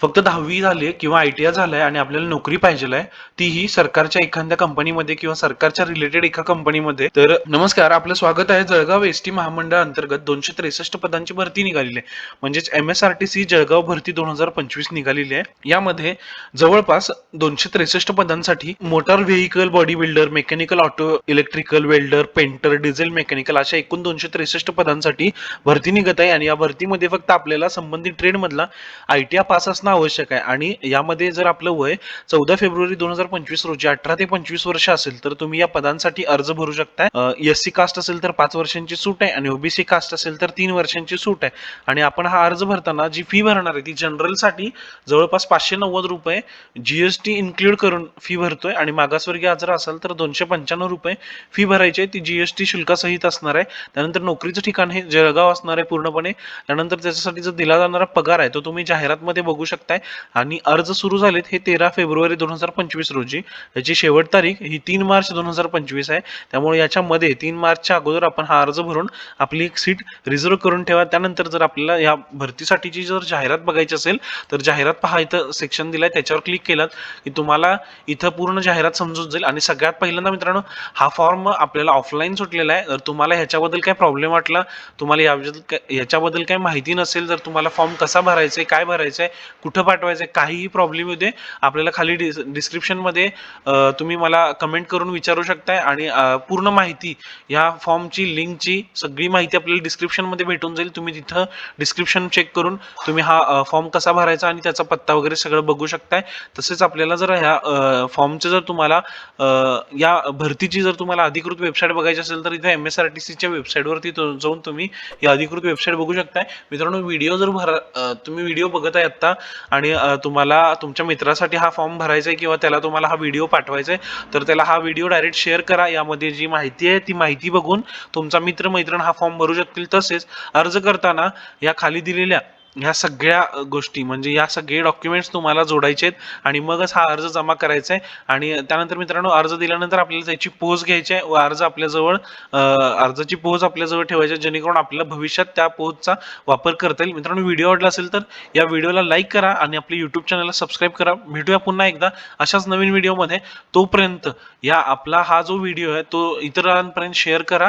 फक्त दहावी झाली किंवा आय टी आय झालाय आणि आपल्याला नोकरी पाहिजे आहे तीही सरकारच्या एखाद्या कंपनीमध्ये किंवा सरकारच्या रिलेटेड एका कंपनीमध्ये. तर नमस्कार आपलं स्वागत आहे जळगाव एस टी महामंडळ अंतर्गत दोनशे त्रेसष्ट पदांची भरती निघालेली आहे. म्हणजेच M S R T C Jalgaon भरती दोन हजार पंचवीस निघालेली आहे. यामध्ये जवळपास दोनशे त्रेसष्ट पदांसाठी motor vehicle body builder mechanical auto electrical welder painter diesel mechanical अशा एकूण दोनशे त्रेसष्ट पदांसाठी भरती निघत आहे. आणि या भरतीमध्ये फक्त आपल्याला संबंधित ट्रेड मधला आय टी आय पास असणं आवश्यक आहे. आणि यामध्ये जर आपलं वय चौदा फेब्रुवारी दोन हजार पंचवीस रोजी अठरा ते पंचवीस वर्ष असेल तर तुम्ही या पदांसाठी अर्ज भरू शकताय. एस सी कास्ट असेल तर पाच वर्षांची सूट आहे आणि ओबीसी कास्ट असेल तर तीन वर्षांची सूट आहे. आणि आपण हा अर्ज भरताना जी फी भरणार आहे ती जनरलसाठी जवळपास पाचशे नव्वद रुपये जीएसटी इन्क्लूड करून फी भरतोय आणि मागासवर्गीय जर असेल तर दोनशे पंच्याण्णव रुपये फी भरायची आहे. ती जीएसटी शुल्कासहित असणार आहे. त्यानंतर नोकरीचं ठिकाण हे जळगाव असणार आहे पूर्णपणे. त्यानंतर त्याच्यासाठी जो दिला जाणारा पगार आहे तो तुम्ही जाहिरातमध्ये बघू शकता. शकताय. आणि अर्ज सुरू झालेत हे तेरा फेब्रुवारी दोन हजार पंचवीस रोजी. याची शेवट तारीख ही तीन मार्च दोन हजार पंचवीस आहे. त्यामुळे याच्यामध्ये तीन मार्चच्या अगोदर आपण हा अर्ज भरून आपली एक सीट रिझर्व करून ठेवा. त्यानंतर जर आपल्याला या भरतीसाठीची जर जाहिरात बघायची असेल तर जाहिरात पहा इथं सेक्शन दिलाय. त्याच्यावर क्लिक केलात की तुम्हाला इथं पूर्ण जाहिरात समजून जाईल. आणि सगळ्यात पहिल्यांदा मित्रांनो हा फॉर्म आपल्याला ऑफलाईन सुटलेला आहे. जर तुम्हाला ह्याच्याबद्दल काय प्रॉब्लेम वाटला? तुम्हाला याबद्दल याच्याबद्दल काय माहिती नसेल जर तुम्हाला फॉर्म कसा भरायचा आहे काय भरायचं आहे कुठं पाठवायचं आहे? काहीही प्रॉब्लेम येऊ दे. आपल्याला खाली डिस डिस्क्रिप्शनमध्ये तुम्ही मला कमेंट करून विचारू शकताय आणि पूर्ण माहिती या फॉर्मची लिंकची सगळी माहिती आपल्याला डिस्क्रिप्शनमध्ये भेटून जाईल. तुम्ही तिथं डिस्क्रिप्शन चेक करून तुम्ही हा फॉर्म कसा भरायचा आणि त्याचा पत्ता वगैरे सगळं बघू शकताय. तसेच आपल्याला जर ह्या फॉर्मचं जर तुम्हाला या भरतीची जर तुम्हाला अधिकृत वेबसाईट बघायची असेल तर इथे एम एस आर टी सीच्या वेबसाईटवरती जाऊन तुम्ही ही अधिकृत वेबसाईट बघू शकताय. मित्रांनो व्हिडिओ जर भरा तुम्ही व्हिडिओ बघत आहे आत्ता आणि तुम्हाला तुमच्या मित्रासाठी हा फॉर्म भरायचा आहे किंवा त्याला तुम्हाला हा व्हिडिओ पाठवायचा आहे तर त्याला हा व्हिडिओ डायरेक्ट शेअर करा. यामध्ये जी माहिती आहे ती माहिती बघून तुमचा मित्र मैत्रीण हा फॉर्म भरू शकतील तसेच. अर्ज करताना या खाली दिलेल्या ह्या सगळ्या गोष्टी म्हणजे या सगळे डॉक्युमेंट्स तुम्हाला जोडायचे आहेत आणि मगच हा अर्ज जमा करायचा आहे. आणि त्यानंतर मित्रांनो अर्ज दिल्यानंतर आपल्याला त्याची पोज घ्यायची आहे. व अर्ज आपल्याजवळ अर्जाची पोज आपल्याजवळ ठेवायची आहे, जेणेकरून आपल्याला भविष्यात त्या पोजचा वापर करता येईल. मित्रांनो व्हिडिओ आवडला असेल तर या व्हिडिओला लाईक करा आणि आपल्या युट्यूब चॅनलला सबस्क्राईब करा. भेटूया पुन्हा एकदा अशाच नवीन व्हिडिओमध्ये तोपर्यंत या आपला हा जो व्हिडिओ आहे तो इतरांपर्यंत शेअर करा.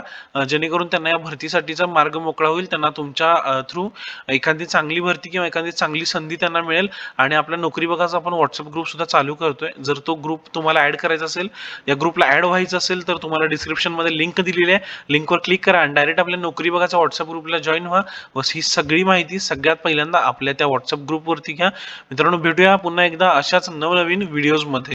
जेणेकरून त्यांना या भरतीसाठीचा मार्ग मोकळा होईल. त्यांना तुमच्या थ्रू एखादी चांगली भरती किंवा एखादी चांगली संधी त्यांना मिळेल. आणि आपल्या नोकरी बघाचा आपण व्हॉट्सअप ग्रुप सुद्धा चालू करतोय. जर तो ग्रुप तुम्हाला ऍड करायचा असेल या ग्रुपला ऍड व्हायचं असेल तर तुम्हाला डिस्क्रिप्शनमध्ये लिंक दिलेली आहे. लिंकवर क्लिक करा आणि डायरेक्ट आपल्या नोकरी बघाचा व्हॉट्सअप ग्रुपला जॉईन व्हा. बस ही सगळी माहिती सगळ्यात पहिल्यांदा आपल्या त्या व्हॉट्सअप ग्रुपवरती घ्या. मित्रांनो भेटूया पुन्हा एकदा अशाच नवनवीन व्हिडिओजमध्ये